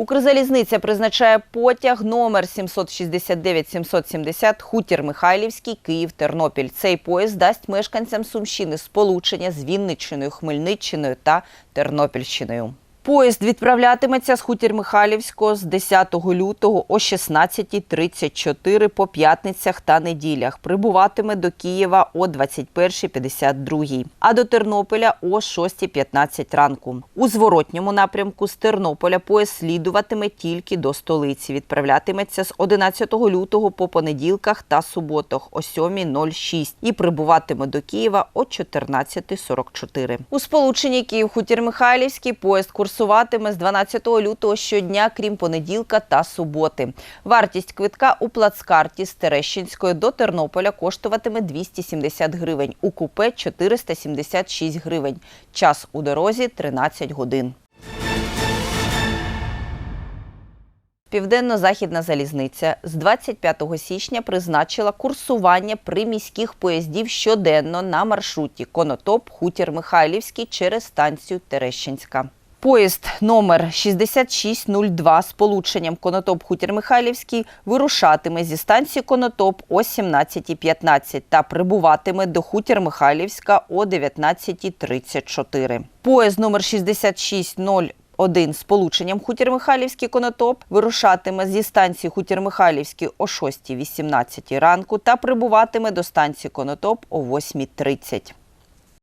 Укрзалізниця призначає потяг номер 769-770 Хутір Михайлівський, Київ, Тернопіль. Цей поїзд дасть мешканцям Сумщини сполучення з Вінниччиною, Хмельниччиною та Тернопільщиною. Поїзд відправлятиметься з Хутір Михайлівського з 10 лютого о 16.34 по п'ятницях та неділях. Прибуватиме до Києва о 21.52, а до Тернополя о 6.15 ранку. У зворотньому напрямку з Тернополя поїзд слідуватиме тільки до столиці. Відправлятиметься з 11 лютого по понеділках та суботах о 7.06 і прибуватиме до Києва о 14.44. У сполученні Київ-Хутір-Михайлівський поїзд курсуватиме з 12 лютого щодня, крім понеділка та суботи. Вартість квитка у плацкарті з Терещинської до Тернополя коштуватиме 270 гривень, у купе 476 гривень. Час у дорозі 13 годин. Південно-західна залізниця з 25 січня призначила курсування приміських поїздів щоденно на маршруті Конотоп Хутір Михайлівський через станцію Терещинська. Поїзд номер 6602 з полученням Конотоп Хутір Михайлівський вирушатиме зі станції Конотоп о 17.15 та прибуватиме до Хутір Михайлівська о 19.34. Поїзд номер 6601 один з полученням Хутір Михайлівський Конотоп вирушатиме зі станції Хутір Михайлівський о 6.18 ранку та прибуватиме до станції Конотоп о 8.30.